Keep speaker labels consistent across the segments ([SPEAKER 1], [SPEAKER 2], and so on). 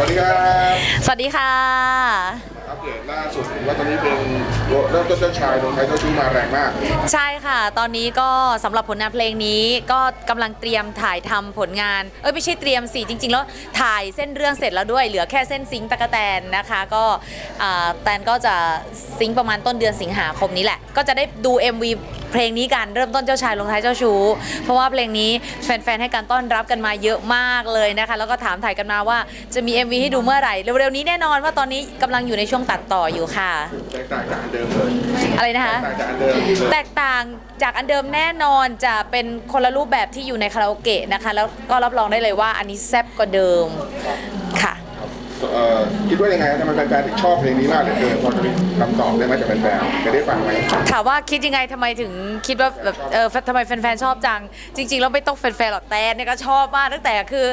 [SPEAKER 1] วัสดีครับ
[SPEAKER 2] สวัสดีค่ะ
[SPEAKER 1] อัปเดตล่าสุดว่าตอนนี้เป็นเริ่มต้นเจ้าชายลงไทยเจ้าชู้มาแรงมาก
[SPEAKER 2] ใช่ค่ะ ตอนนี้ก็สำหรับผลงานเพลงนี้ก็กำลังเตรียมถ่ายทำผลงาน เอ้ยไม่ใช่เตรียมสิจริง ๆ แล้วถ่ายเส้นเรื่องเสร็จแล้วด้วย เหลือแค่เส้นซิงค์ตะกะแตนนะคะ ก็อ่าแตนก็จะซิงค์ประมาณต้นเดือนสิงหาคมนี้แหละ ก็จะได้ดู MV เพลงนี้กันเริ่มต้นเจ้าชายลงท้ายเจ้าชู้ เพราะว่าเพลงนี้แฟนๆให้การต้อนรับกันมาเยอะมากเลยนะคะ แล้วก็ถามถ่ายกันมาว่าจะมี MV ให้ดูเมื่อไหร่ เร็วๆนี้แน่นอนว่าตอนนี้กำลังอยู่ในช่วงตัดต่ออยู่ค่ะ
[SPEAKER 1] แตกต่างจากอันเดิมเลย
[SPEAKER 2] อะไรนะคะ
[SPEAKER 1] แตกต่างจากอันเดิมเลย
[SPEAKER 2] แตกต่างจากอันเดิมแน่นอนจะเป็นคนละรูปแบบที่อยู่ในคาราโอเกะนะคะ แล้วก็รับรองได้เลยว่าอันนี้แซ่บกว่าเดิมค่ะ
[SPEAKER 1] เอ่อคิด ว่ายังไงทำไมแฟนๆถึงชอบเพลงนี้มากเหลือเกินพอจะมีคำตอบได้ไหมจากแฟนๆจะได้ฟังไหม
[SPEAKER 2] ถามว่าคิดยังไงทำไมถึงคิดว่าแบบเออทำไมแฟนๆชอบจัง จริงๆแล้วไม่ต้องแฟนๆหรอกแต่เนี่ยก็ชอบมากตั้งแต่คือ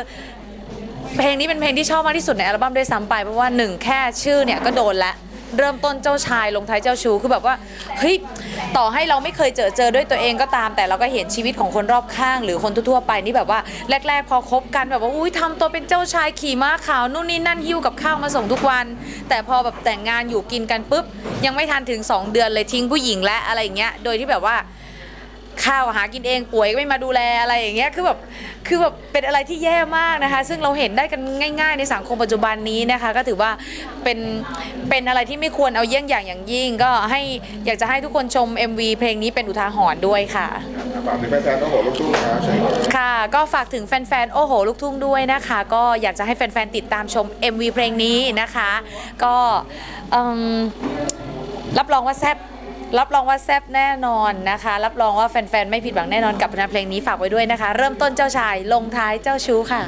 [SPEAKER 2] เพลงนี้เป็นเพลงที่ชอบมากที่สุดในอัลบั้มด้วยซ้ำไปเพราะว่าหนึ่งแค่ชื่อเนี่ยก็โดนละ เริ่มต้นเจ้าชายลงท้ายเจ้าชูคือแบบว่าเฮ้ยต่อให้เราไม่เคยเจอเจอด้วยตัวเองก็ตาม แต่เราก็เห็นชีวิตของคนรอบข้าง หรือคนทั่วๆไปนี่แบบว่าแรก ๆ พอคบกันแบบว่าอุ้ยทำตัวเป็นเจ้าชายขี่ม้าขาวนู่นนี่นั่นหิ้วกับข้าวมาส่งทุกวัน แต่พอแบบแต่งงานอยู่กินกันปุ๊บยังไม่ทันถึง 2 เดือนเลยทิ้งผู้หญิงและอะไรอย่างเงี้ยโดยที่แบบว่า ข้าวหากินเองป่วยก็ไม่มาดูแลอะไรอย่างเงี้ยคือแบบคือแบบเป็นอะไรที่แย่มากนะคะ ซึ่งเราเห็นได้กันง่าย ๆ ในสังคมปัจจุบันนี้นะคะ ก็ถือว่าเป็นเป็นอะไรที่ไม่ควรเอาเยี่ยงอย่างอย่างยิ่ง ก็ให้อยากจะให้ทุกคนชม MV เพลงนี้เป็นอุทาหรณ์ด้วยค่ะ
[SPEAKER 1] ฝากถึงแฟนๆต้องโหลูกทุ่งนะครับเชิญครับ
[SPEAKER 2] ค่ะก็ฝากถึงแฟนๆ โอ้โห ลูกทุ่งด้วยนะคะ ก็อยากจะให้แฟนๆ ติดตามชม MV เพลงนี้นะคะ ก็เอิ่มรับรองว่าแซ่บ รับรองว่าแซ่บแน่นอนนะคะ รับรองว่าแฟนๆ ไม่ผิดหวังแน่นอนกับผลงานเพลงนี้ฝากไว้ด้วยนะคะ เริ่มต้นเจ้าชายลงท้ายเจ้าชู้ค่ะ